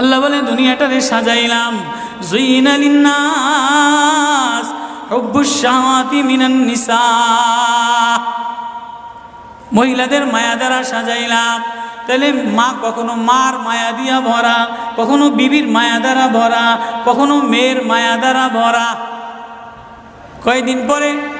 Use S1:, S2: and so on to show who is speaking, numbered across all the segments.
S1: আল্লাহ বলে, দুনিয়াটারে সাজাইলাম। মহিলাদের মায়া দ্বারা সাজাইলাম। তাহলে মা কখনো মার মায়া দিয়া ভরা, কখনো বিবির মায়া দ্বারা ভরা, কখনো মেয়ের মায়া দ্বারা ভরা। কয়দিন পরে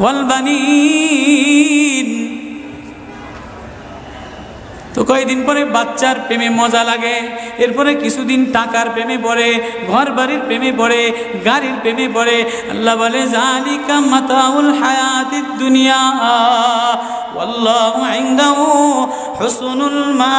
S1: ওয়ালবানিন তো কয়েকদিন পরে বাচ্চার প্রেমে মজা লাগে, এরপরে কিছুদিন টাকার প্রেমে পড়ে ঘর বাড়ির প্রেমে পড়ে, গাড়ির প্রেমে পড়ে। আল্লাহ বলে জালিকা মাতাউল হায়াতিদ দুনিয়া ইনদাহু হুসনুল মা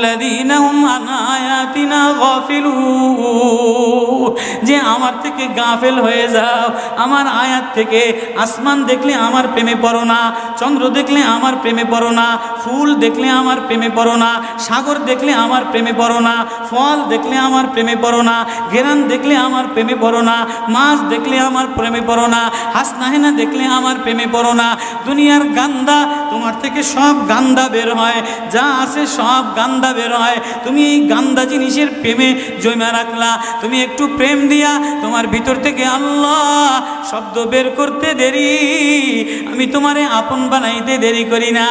S1: والذين هم عن آياتنا غافلون. যে আমার থেকে গাফেল হয়ে যাও। আমার আয়াত থেকে আসমান দেখলে আমার প্রেমে পড়ো না, চন্দ্র দেখলে আমার প্রেমে পড়ো না, ফুল দেখলে আমার প্রেমে পড়ো না, সাগর দেখলে আমার প্রেমে পড়ো না, ফল দেখলে আমার প্রেমে পড়ো না, ঘেরান দেখলে আমার প্রেমে পড়ো না, মাছ দেখলে আমার প্রেমে পড়ো না, হাসনাহেনা দেখলে আমার প্রেমে পড়ো না, দুনিয়ার গান্দা তোমার থেকে সব গান্দা বের হয়, যা আছে সব গান্দা বের হয়। তুমি এই গান্দা জিনিসের প্রেমে জমা রাখলা, তুমি একটু প্রেম দিয়া তোমার ভিতর থেকে আল্লাহ শব্দ বের করতে দেরি, আমি তোমারে আপন বানাইতে দেরি করি না।